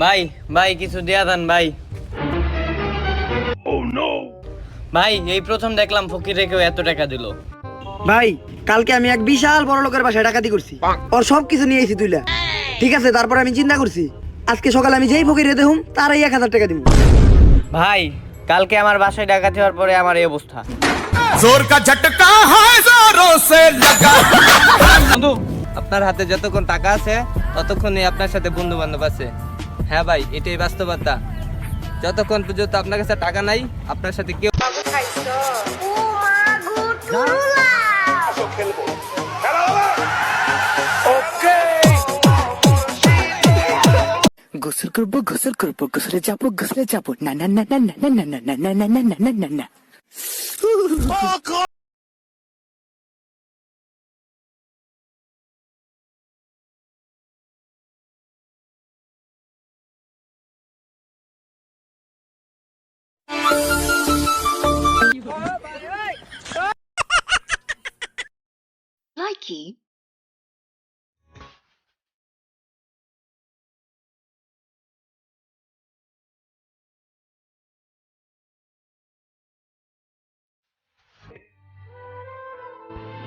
ভাই ভাই কিছু দেয়া দেন ভাই। ভাই এই প্রথম দেখলাম ফকিরে কেউ এত টাকা দিল। ভাই কালকে আমি এক বিশাল বড় লোকের বাসায় ডাকাতি করছি। ওর সব কিছু নিয়ে এসেছি তুইলা। ঠিক আছে তারপর আমি চিন্তা করছি আজকে সকালে আমি যেই ফকিরে দেখুম তারাই এক হাজার টাকা দিব ভাই কালকে আমার বাসায় ডাকাতি হওয়ার পরে আমার এই অবস্থা। জোর কা ঝটকা হয় জোরো সে লাগা বন্ধু আপনার হাতে যতক্ষণ টাকা আছে ততক্ষণই আপনার সাথে বন্ধু বান্ধব আছে হ্যাঁ ভাই এটাই বাস্তবতা যতক্ষণ পর্যন্ত আপনার কাছে টাকা নাই আপনার সাথে কেউ গোসল করব গোসল করব গোসলে যাব গোসলে যাব না না না না না না না না না না না না না না না あかライキー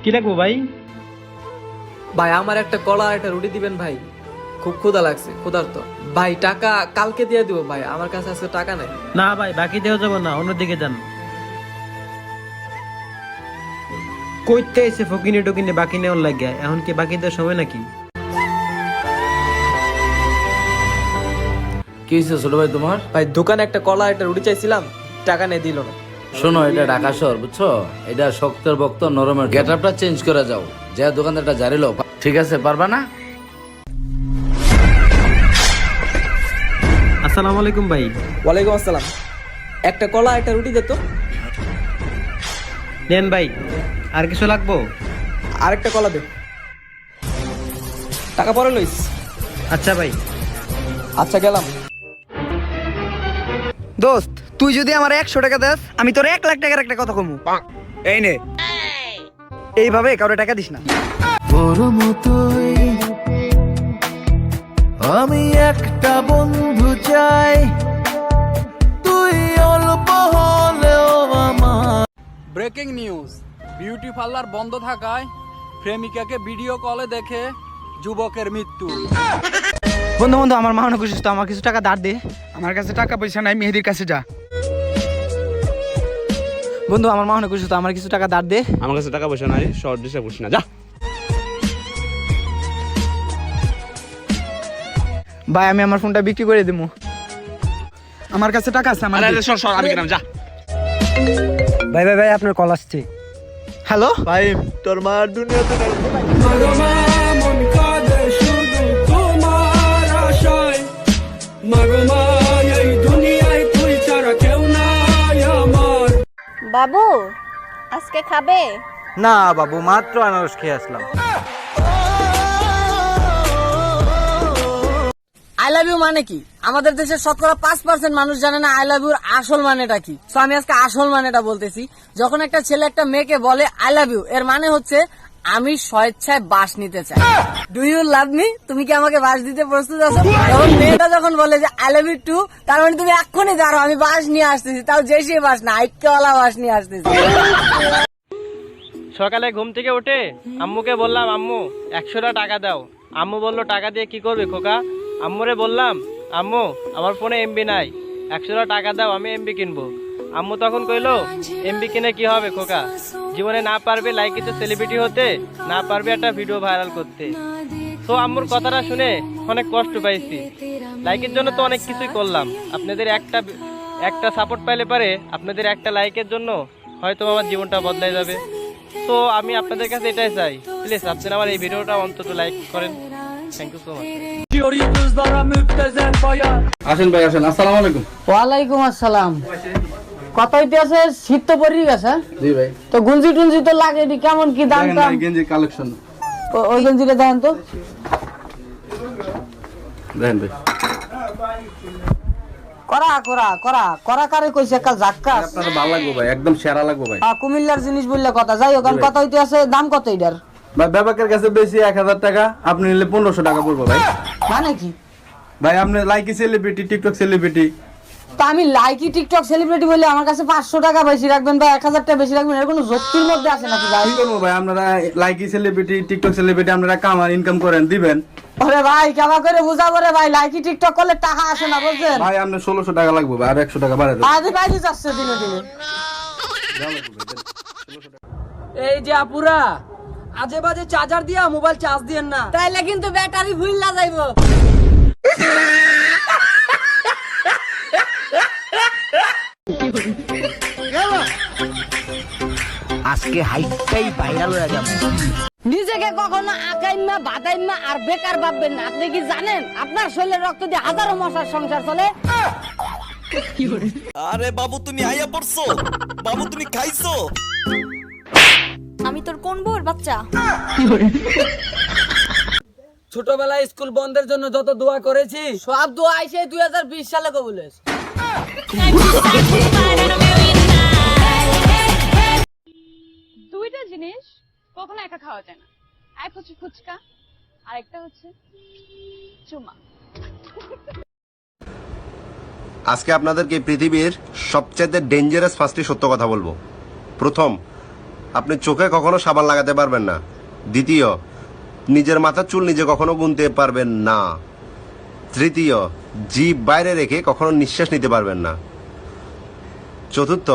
কি রাখব ভাই? ভাই আমার একটা কলা আর একটা রুটি দিবেন ভাই। খুব ক্ষুধা লাগছে ক্ষুধার্ত। ভাই টাকা কালকে দিয়ে দিব ভাই আমার কাছে আজকে টাকা নাই। না ভাই বাকি দেওয়া যাব না অন্যদিকে যান। কইতে এসে ফকিনি টকিনি বাকি নেওয়ার লাগিয়া এখন কি বাকি দেওয়ার সময় নাকি? কি হয়েছে ছোট ভাই তোমার? ভাই দোকানে একটা কলা একটা রুটি চাইছিলাম টাকা নেই দিল না। শোনো এটা ঢাকা শহর বুঝছ? এটা শক্তের বক্ত নরমের গেট আপটা চেঞ্জ করে যাও। যে দোকানদারটা জারি লো ঠিক আছে পারবা না? আসসালামু আলাইকুম ভাই। ওয়ালাইকুম আসসালাম। একটা কলা একটা রুটি দে তো। নেন ভাই আর কিছু লাগবো? আরেকটা কলা দে। টাকা পরে লইস। আচ্ছা ভাই। আচ্ছা গেলাম। দোস্ত তুই যদি আমার একশো টাকা দেস আমি তোর এক লাখ টাকার একটা কথা কমু। এই নে। এইভাবে কাউরে টাকা দিস না। তোর মতোই আমি একটা বন্ধু চাই। তুই অল্প হলেও আমার। Breaking news. বিউটি পার্লার বন্ধ থাকায় প্রেমিকাকে ভিডিও কলে দেখে যুবকের মৃত্যু। বন্ধু বন্ধু আমার মা অনেক অসুস্থ আমার কিছু টাকা দাঁড় দে। আমার কাছে টাকা পয়সা নাই মেহেদির কাছে যা। বন্ধু আমার মা অনেক অসুস্থ আমার কিছু টাকা দাঁড় দে। আমার কাছে টাকা পয়সা নাই শর্ট ডিসে বসি না যা। ভাই আমি আমার ফোনটা বিক্রি করে দেবো আমার কাছে টাকা আছে আমার আরে সর সর আমি গেলাম যা। ভাই ভাই ভাই আপনার কল আসছে। হ্যালো? ভাই তোর মার দুনিয়াতে বাবু আজকে খাবে? না বাবু মাত্র আনারস খেয়ে আসলাম। আই লাভ ইউ মানে কি? আমাদের দেশের শতকরা পাঁচ পার্সেন্ট মানুষ জানে না আই লাভ ইউর আসল মানেটা কি। তো আমি আজকে আসল মানেটা বলতেছি। যখন একটা ছেলে একটা মেয়েকে বলে আই লাভ ইউ এর মানে হচ্ছে আমি স্বেচ্ছায় বাস নিতে চাই। ডু ইউ লাভ মি তুমি কি আমাকে বাস দিতে প্রস্তুত আছো? তখন মেয়েটা যখন বলে যে আই লাভ ইউ টু তার মানে তুমি এক্ষুনি দাঁড়ো, আমি বাস নিয়ে আসতেছি। তাও যে সে বাস না আইক্যওয়ালা বাস নিয়ে আসতেছি। সকালে ঘুম থেকে উঠে আম্মুকে বললাম, আম্মু, একশোটা টাকা দাও। আম্মু বলল, টাকা দিয়ে কি করবে খোকা? আম্মুরে বললাম, আম্মু, আমার ফোনে এমবি নাই। একশোটা টাকা দাও, আমি এমবি কিনবো। আম্মু তখন কইলো এমবি কিনে কি হবে খোকা? জীবনে না পারবে লাইকিতে সেলিব্রিটি হতে না পারবে একটা ভিডিও ভাইরাল করতে। তো আম্মুর কথাটা শুনে অনেক কষ্ট পাইছি। লাইকের জন্য তো অনেক কিছুই করলাম। আপনাদের একটা একটা সাপোর্ট পাইলে পারে আপনাদের একটা লাইকের জন্য হয়তো আমার জীবনটা বদলাই যাবে। তো আমি আপনাদের কাছে এটাই চাই। প্লিজ আপনারা আমার এই ভিডিওটা অন্তত লাইক করেন। থ্যাংক ইউ সো মাচ আসেন ভাই আসেন। আসসালামু আলাইকুম। ওয়ালাইকুম আসসালাম। কত শীত তো পড়ি গেছে। জি ভাই। তো গুঞ্জি টুঞ্জি তো লাগে নি, কেমন কি দাম গেঞ্জি কালেকশন ওই গঞ্জিটা দেন তো। ভাই। করা করা করা করা কারে কইছে জাক্কাস আপনার ভালো লাগবে ভাই একদম সেরা লাগবে ভাই। আ, কুমিল্লার জিনিস বললে কথা। যাই হোক কথা হইতে আছে দাম কত এটার? ভাই ব্যাপাকের কাছে বেশি এক হাজার টাকা আপনি নিলে পনেরোশো টাকা পড়ব ভাই। মানে কি? ভাই আপনি লাইকি সেলিব্রিটি টিকটক সেলিব্রিটি তা আমি লাইকি টিকটক সেলিব্রিটি বলে আমার কাছে পাঁচশো টাকা বেশি রাখবেন বা এক হাজার টাকা বেশি রাখবেন এর কোনো যুক্তির মধ্যে আছে নাকি ভাই কি করব ভাই? আপনারা লাইকি সেলিব্রিটি টিকটক সেলিব্রিটি আপনারা কামার ইনকাম করেন দিবেন। ওরে ভাই কেমন করে বুঝাবো রে ভাই লাইকি টিকটক করলে টাকা আসে না বুঝছেন? ভাই আপনার ষোলোশো টাকা লাগবে ভাই আর একশো টাকা দেবেন আজ বাইরে যাচ্ছে দিনে দিনে। এই যে আপুরা আজে বাজে চার্জার দিয়া মোবাইল চার্জ দিয়েন না। তাইলে কিন্তু ব্যাটারি ভুললা যাইবো। আজকে হাইটাই ভাইরাল হয়ে যাব। নিজেকে কখনো আকাইম্মা বাদাইম্মা আর বেকার ভাববেন না। আপনি কি জানেন? আপনার শরীরের রক্ত দিয়ে হাজারো মশার সংসার চলে? আরে বাবু তুমি আইয়া পড়ছো? বাবু তুমি খাইছো? আমি তোর কোন বোর বাচ্চা? ছোটবেলায় স্কুল বন্ধের জন্য যত দোয়া করেছি সব দোয়া এসে দুই হাজার বিশ সালে কবুল হয়েছে। দুইটা জিনিস কখনো একা খাওয়া যায় না। এক হচ্ছে ফুচকা হচ্ছে চুমা। আজকে আপনাদেরকে পৃথিবীর সবচেয়ে ডেঞ্জারাস পাঁচটি সত্য কথা বলব। প্রথম, আপনি চোখে কখনো সাবান লাগাতে পারবেন না। দ্বিতীয়, নিজের মাথার চুল নিজে কখনো গুনতে পারবেন না। তৃতীয় জীব বাইরে রেখে কখনো নিঃশ্বাস নিতে পারবেন না। চতুর্থ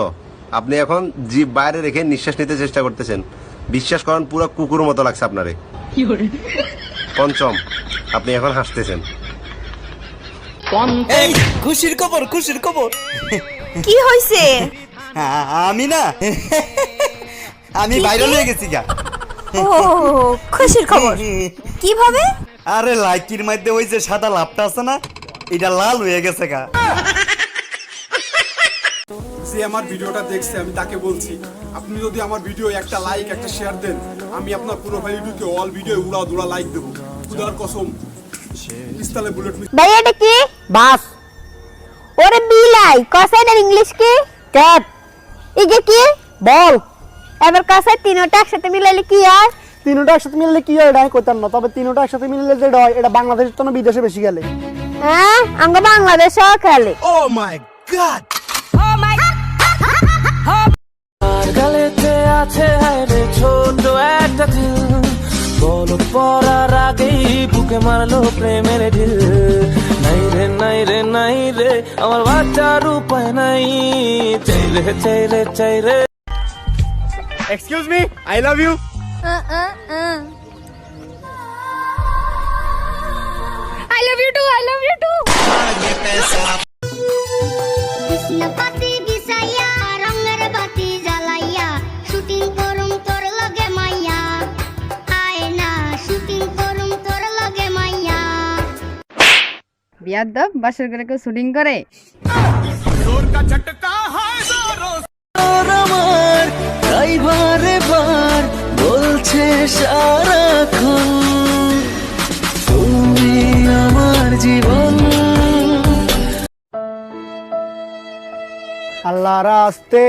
আপনি এখন জীব বাইরে রেখে নিঃশ্বাস নিতে চেষ্টা করতেছেন। বিশ্বাস করেন পুরো কুকুর মতো লাগছে আপনারে। পঞ্চম আপনি এখন হাসতেছেন। খুশির খবর খুশির খবর। কি হয়েছে আমি না? আমি ভাইরাল হয়ে গেছি গা। ও খুশির খবর। কীভাবে? আরে লাইকির মধ্যে ওই যে সাদা লাভটা আছে না এটা লাল হয়ে গেছে গা। যে আমার ভিডিওটা দেখছে আমি তাকে বলছি আপনি যদি আমার ভিডিও একটা লাইক একটা শেয়ার দেন আমি আপনার পুরো ভিডিওকে অল ভিডিও উড়া দুরা লাইক দেবো। খুদার কসম। পিস্তালে বুলেট ভাই এটা কি? বাস। ওরে বিলাই কসাইনের ইংলিশ কি? ক্যাট ইগে কি? বল। এবার কসাই তিনটা একসাথে মিলাইলে কি হয়? তিনটা একসাথে মিললে কি হয়? এটা আমি করতাম না। তবে তিনটা একসাথে মিললে যেটা হয় এটা বাংলাদেশের জন্য বিদেশে বেশি গেলে হ্যাঁ? আঙ্গ বাংলাদেশও খেলে। ও মাই গড গালেতে আছে রে ছোট একটা দিল। বলো পরার আগেই বুকে মারলো প্রেমের ঢিল। নাই রে নাই রে নাই রে আমার বাচ্চার উপায় নাই। চাই রে চাই রে চাই রে। Excuse me I love you I love you too I love you too Krishnapati বিছাইয়া রঙের বাতি জ্বালাইয়া শুটিং করুম তোর লগে মাইয়া আয় না শুটিং করুম তোর লগে মাইয়া বিয়ার দব বাসর করে কেউ শুটিং করে? এবার। বলছে সারাক্ষণ তুমি আমার জীবন। আল্লাহ রাস্তে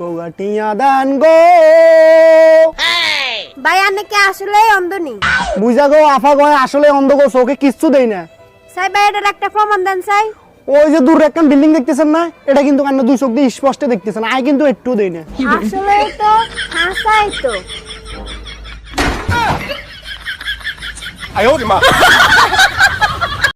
কোগাটিয়া দান গো। ভাই আন্নাকে আসলে অন্ধনি বুঝা গো আফা গো আসলে অন্ধ গো চোখে কিচ্ছু দেই না। সাই ভাই এটার একটা প্রমাণ দেন সাই। ওই যে দূর একটা বিল্ডিং দেখতেছেন না এটা কিন্তু কান্না দুই চোখ দিয়ে স্পষ্ট দেখতেছেন আই কিন্তু একটু দেই না। আসলে তো হাসাই তো। 哎呦我的妈！